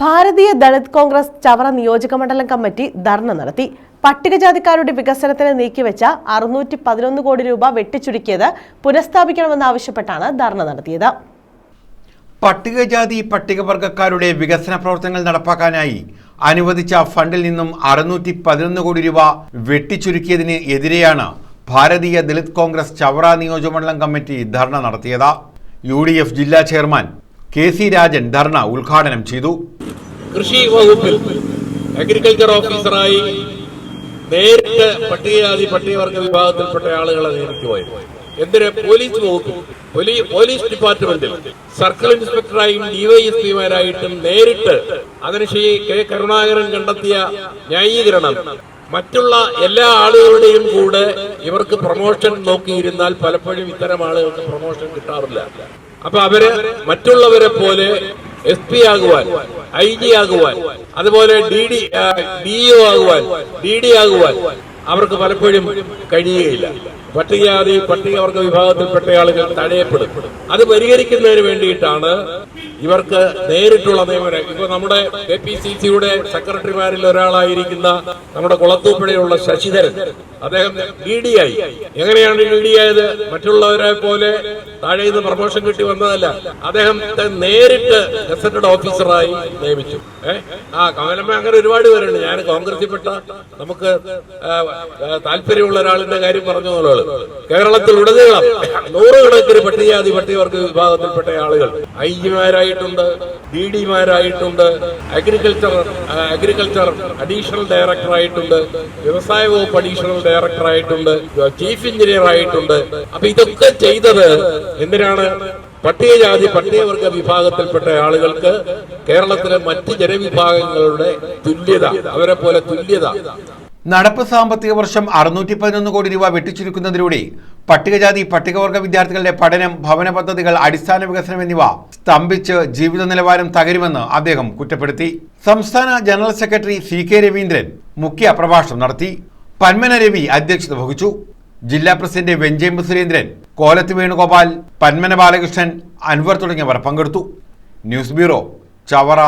ഭാരതീയ ദളിത് കോൺഗ്രസ് ചവറ നിയോജകമണ്ഡലം കമ്മിറ്റി ധർണ നടത്തി. പട്ടികജാതിക്കാരുടെ വികസനത്തിന് നീക്കിവെച്ച അറുന്നൂറ്റി പതിനൊന്ന് കോടി രൂപ വെട്ടിച്ചുരുക്കിയത് പുനഃസ്ഥാപിക്കണമെന്നാവശ്യപ്പെട്ടാണ് ധർണ നടത്തിയത്. പട്ടികജാതി പട്ടികവർഗക്കാരുടെ വികസന പ്രവർത്തനങ്ങൾ നടപ്പാക്കാനായി അനുവദിച്ച ഫണ്ടിൽ നിന്നും അറുന്നൂറ്റി പതിനൊന്ന് കോടി രൂപ വെട്ടിച്ചുരുക്കിയതിന് എതിരെയാണ് ഭാരതീയ ദളിത് കോൺഗ്രസ് ചവറ നിയോജകമണ്ഡലം കമ്മിറ്റി ധർണ നടത്തിയത്. യു ജില്ലാ chairman K C Rajan dharna ഉദ്ഘാടനം ചെയ്തു. കൃഷി വകുപ്പിൽ അഗ്രികൾച്ചർ ഓഫീസറായി നേരിട്ട് പട്ടികജാതി പട്ടികവർഗ വിഭാഗത്തിൽപ്പെട്ട ആളുകളെ നേരിട്ട് പോയത് എന്തിന്? പോലീസ് വകുപ്പിൽ പോലീ- പോലീസ് ഡിപ്പാർട്ട്മെന്റിൽ സർക്കിൾ ഇൻസ്പെക്ടറായും ഡിവൈഎസ്പിമാരായിട്ടും നേരിട്ട് അതിന് ശ്രീ കെ കരുണാകരൻ കണ്ടെത്തിയ ന്യായീകരണം. മറ്റുള്ള എല്ലാ ആളുകളുടെയും കൂടെ ഇവർക്ക് പ്രൊമോഷൻ നോക്കിയിരുന്നാൽ പലപ്പോഴും ഇത്തരം ആളുകൾക്ക് പ്രൊമോഷൻ കിട്ടാറില്ല. അപ്പൊ അവർ മറ്റുള്ളവരെ പോലെ എസ് പി ആകുവാൻ ഐ ജി ആകുവാൻ അതുപോലെ ഡി ഡി ഡിഇഒ ആകുവാൻ ഡി ഡി ആകുവാൻ അവർക്ക് പലപ്പോഴും കഴിയുകയില്ല. പട്ടികജാതി പട്ടികവർഗ വിഭാഗത്തിൽപ്പെട്ട ആളുകൾ തടയപ്പെടും. അത് പരിഹരിക്കുന്നതിന് വേണ്ടിയിട്ടാണ് ഇവർക്ക് നേരിട്ടുള്ള നിയമനം. ഇപ്പൊ നമ്മുടെ കെ പി സി സിയുടെ സെക്രട്ടറിമാരിൽ ഒരാളായിരിക്കുന്ന നമ്മുടെ കുളത്തൂപ്പുഴയുള്ള ശശിധരൻ അദ്ദേഹം ഡി ഡി ആയി എങ്ങനെയാണ് ഡി ഡി ആയത് മറ്റുള്ളവരെ പോലെ താഴെ നിന്ന് പ്രമോഷൻ കിട്ടി വന്നതല്ല. അദ്ദേഹം നേരിട്ട് ഗസറ്റഡ് ഓഫീസറായി നിയമിച്ചു. ഏഹ് ആ കമലമ്മ അങ്ങനെ ഒരുപാട് പേരുണ്ട്. ഞാൻ കോൺഗ്രസിൽ പെട്ട നമുക്ക് താല്പര്യമുള്ള ഒരാളിന്റെ കാര്യം പറഞ്ഞു ആളുകൾ കേരളത്തിൽ ഉടനീളം നൂറുകണക്കിന് പട്ടികജാതി പട്ടികവർഗ വിഭാഗത്തിൽപ്പെട്ട ആളുകൾ. ഐ ജിമാരായിട്ടുണ്ട് ഡി ഡിമാരായിട്ടുണ്ട് അഗ്രികൾച്ചർ അഗ്രികൾച്ചർ അഡീഷണൽ ഡയറക്ടർ ആയിട്ടുണ്ട് വ്യവസായ വകുപ്പ് അഡീഷണൽ ഡയറക്ടർ ആയിട്ടുണ്ട് ചീഫ് എഞ്ചിനീയർ ആയിട്ടുണ്ട്. അപ്പൊ ഇതൊക്കെ ചെയ്തത് എന്തിനാണ്? പട്ടികജാതി പട്ടികവർഗ വിഭാഗത്തിൽപ്പെട്ട ആളുകൾക്ക് കേരളത്തിലെ മറ്റ് ജനവിഭാഗങ്ങളുടെ തുല്യത അവരെ പോലെ തുല്യത. നടപ്പ് സാമ്പത്തിക വർഷം അറുന്നൂറ്റി പതിനൊന്ന് കോടി രൂപ വെട്ടിച്ചുരുക്കുന്നതിലൂടെ പട്ടികജാതി പട്ടികവർഗ വിദ്യാർത്ഥികളുടെ പഠനം ഭവന പദ്ധതികൾ അടിസ്ഥാന വികസനം എന്നിവ സ്തംഭിച്ച് ജീവിത നിലവാരം തകരുമെന്ന് അദ്ദേഹം കുറ്റപ്പെടുത്തി. സംസ്ഥാന general secretary C K Raveendran മുഖ്യ പ്രഭാഷണം നടത്തി. പന്മന രവി അധ്യക്ഷത വഹിച്ചു. ജില്ലാ പ്രസിഡന്റ് വെഞ്ചേമ്പ് സുരേന്ദ്രൻ കോലത്ത് വേണുഗോപാൽ പന്മന ബാലകൃഷ്ണൻ അൻവർ തുടങ്ങിയവർ പങ്കെടുത്തു. News bureau Chavara.